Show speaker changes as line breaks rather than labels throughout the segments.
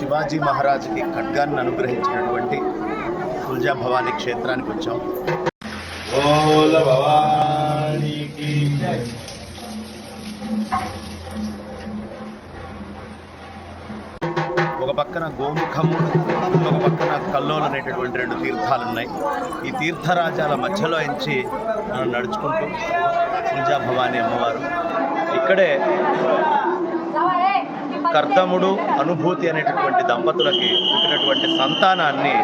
శివాజీ మహారాజుకి ఖడ్గాన్ని అనుగ్రహించినటువంటి తుల్జా భవానీ క్షేత్రానికి వచ్చాం. ఒక పక్కన గోముఖము ఒక పక్కన కల్లోలు అనేటటువంటి రెండు తీర్థాలు ఉన్నాయి ఈ తీర్థరాజాల మధ్యలో ఎంచి మనం నడుచుకుంటూ తుల్జా భవానీ అమ్మవారు. ఇక్కడే కర్దముడు అనుభూతి అనేటటువంటి దంపతులకి పుట్టినటువంటి సంతానాన్ని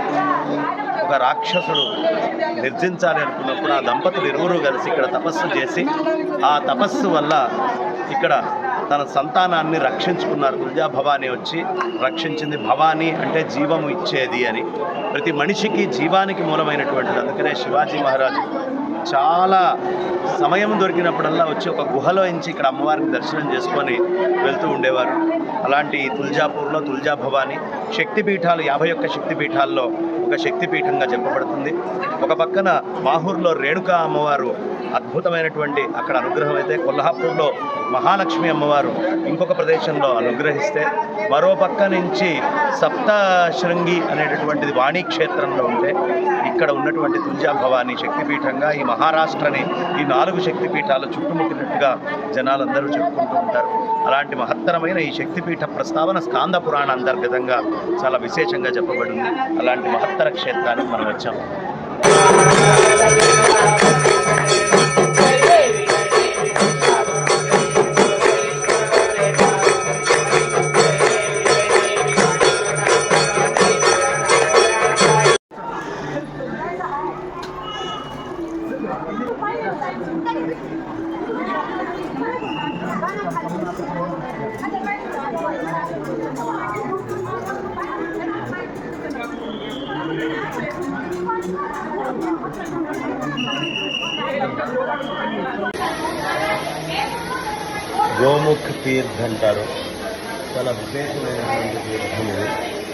ఒక రాక్షసుడు నిర్జించాలి అనుకున్నప్పుడు ఆ దంపతులు ఇరువురు కలిసి ఇక్కడ తపస్సు చేసి ఆ తపస్సు వల్ల ఇక్కడ తన సంతానాన్ని రక్షించుకున్నారు. తుల్జా భవానీ వచ్చి రక్షించింది. భవానీ అంటే జీవము ఇచ్చేది అని. ప్రతి మనిషికి జీవానికి మూలమైనటువంటిది. అందుకనే శివాజీ మహారాజు చాలా సమయం దొరికినప్పుడల్లా వచ్చి ఒక గుహలో నుంచి ఇక్కడ అమ్మవారిని దర్శనం చేసుకొని వెళ్తూ ఉండేవారు. అలాంటి తుల్జాపూర్లో తుల్జా భవాని శక్తిపీఠాలు యాభై ఒక్క శక్తిపీఠాల్లో ఒక శక్తిపీఠంగా చెప్పబడుతుంది. ఒక పక్కన మాహూర్లో రేణుకా అమ్మవారు అద్భుతమైనటువంటి అక్కడ అనుగ్రహం అయితే కొల్హాపూర్లో మహాలక్ష్మి అమ్మవారు ఇంకొక ప్రదేశంలో అనుగ్రహిస్తే మరో పక్క నుంచి సప్తశృంగి అనేటటువంటిది వాణి క్షేత్రంలో ఉంటే ఇక్కడ ఉన్నటువంటి తుంజా భవాని శక్తిపీఠంగా ఈ మహారాష్ట్రని ఈ నాలుగు శక్తిపీఠాలు చుట్టుముట్టినట్టుగా జనాలందరూ చెప్పుకుంటూ ఉంటారు. అలాంటి మహత్తరమైన ఈ శక్తిపీఠ ప్రస్తావన స్కాంద పురాణ అంతర్గతంగా చాలా విశేషంగా చెప్పబడింది. అలాంటి మహత్తర క్షేత్రానికి మనం వచ్చాం. गोमुख तीर्थ धन चला विशेष में